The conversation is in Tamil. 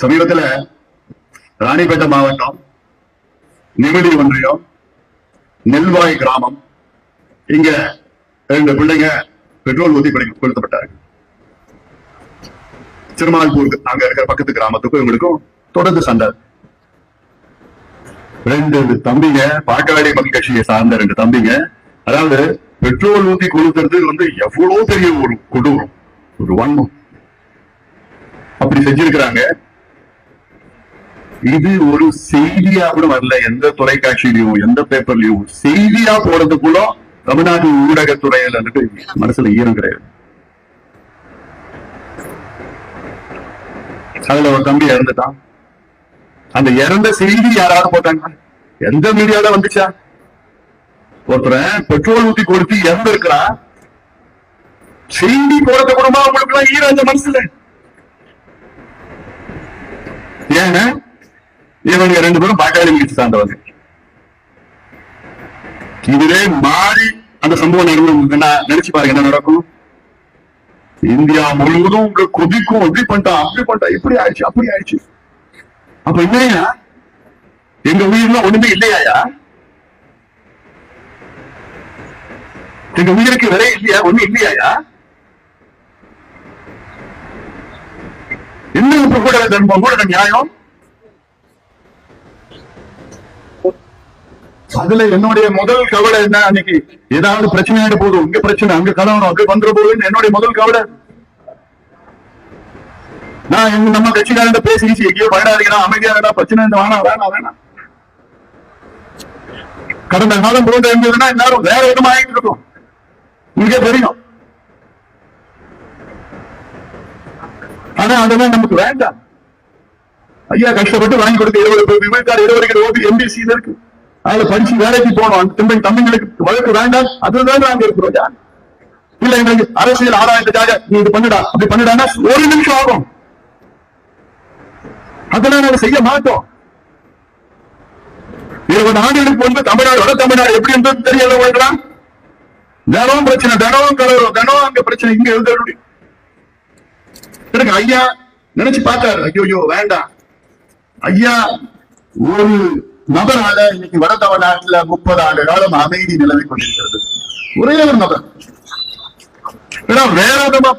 சமீபத்துல ராணிப்பேட்டை மாவட்டம் நிமிடி ஒன்றியம் நெல்வாய் கிராமம். இங்க ரெண்டு பிள்ளைங்க பெட்ரோல் ஊத்தி கொலை- கொளுத்தப்பட்டாங்க. திருமால்பூர் அங்க இருக்கிற பக்கத்து கிராமத்துக்கும் இவங்களுக்கும் தொடர்ந்து சண்டை. ரெண்டு தம்பிங்க பாட்டாளி மக்கள் கட்சியை சார்ந்த ரெண்டு தம்பிங்க. அதாவது பெட்ரோல் ஊத்தி கொளுத்துறது வந்து எவ்வளவு பெரிய ஒரு கொடூரம் ஒரு வன்மம். அப்படி செஞ்சிருக்கிறாங்க. இது ஒரு செய்தியா கூட வரல. எந்த தொலைக்காட்சியிலையும் எந்த பேப்பர்லயும் செய்தியா போறதுக்குள்ள தமிழ்நாடு ஊடகத்துறையில வந்துட்டு மனசுல ஈரம் கிடையாது. அதுல ஒரு தம்பி இறந்துட்டான். அந்த இறந்த செய்தி யாராவது போட்டாங்க எந்த மீடியால வந்துச்சா? ஒருத்தர் பெட்ரோல் ஊத்தி கொடுத்து இறந்து இருக்கிறான் செய்தி போறது கூடமா அவங்களுக்கு எல்லாம் ஈரம் அந்த மனசுல. ஏன்னா இவங்க ரெண்டு பேரும் பாட்டாளி கட்சி சார்ந்தவங்க. இதுவே மாறி அந்த சம்பவம் நடந்ததுன்னா நினைச்சு பாருங்க என்ன நடக்கும்? இந்தியா முழுவதும் உங்க கொதிக்கும் அப்படி பண்ணிட்டான் அப்படி பண்ணிட்டான் இப்படி ஆயிடுச்சு அப்படி ஆயிடுச்சு. அப்ப என்னையா? எங்க உயிர்ல ஒண்ணுமே இல்லையாயா? எங்க உயிருக்கு விலை இல்லையா ஒண்ணு இல்லையாயா? என்ன இப்ப கூட தர்மம் கூட நியாயம்? அதுல என்னுடைய முதல் கவலை என்ன அன்னைக்கு? ஏதாவது பிரச்சனை ஆயிட போதும் இங்க பிரச்சனை அங்க கலவரம் அங்க வந்துட போதுன்னு என்னுடைய முதல் கவலை. நான் எங்க நம்ம கட்சிக்காரன் பேசி எங்கேயோ பயனாளிகளா அமைதியா வேணா பிரச்சனை இந்த வேணாம் வேணாம் கடந்த காலம் போன்ற இருந்ததுன்னா எல்லாரும் வேற விதமா ஆகிட்டு இருக்கும். உங்களுக்கே தெரியும். ஆனா அதெல்லாம் நமக்கு வேண்டாம். ஐயா கஷ்டப்பட்டு வாங்கி கொடுத்து இருபது விவசாய இருபது ஓட்டு எம்பிசி இருக்கு. அதுல படிச்சு வேலைக்கு போனோம் அந்த தம்பிங்களுக்கு வழக்கு வேண்டாம். அதுதான் நாங்க இருக்கிறோம். இல்ல எங்களுக்கு அரசியல் ஆதாயத்துக்காக நீ இது பண்ணுடா அப்படி பண்ணுடான்னா ஒரு நிமிஷம் ஆகும். அதெல்லாம் நாங்க செய்ய மாட்டோம். இருபது ஆண்டுகளுக்கு முன்பு தமிழ்நாடு வட தமிழ்நாடு எப்படி இருந்தது தெரியல உங்களுக்கு தினம் பிரச்சனை தினம் கலவரம் தினம் அங்க பிரச்சனை இங்க எழுத எனக்கு ஐயா நினைச்சு பார்த்தாரு. ஐயோ ஐயோ வேண்டாம். ஐயா ஒரு நபரால இன்னைக்கு வட தமிழ்நாட்டுல முப்பது ஆண்டு காலம் அமைதி நிலவி கொண்டிருக்கிறது. ஒரே ஒரு நபர். ஏன்னா வேற விதமா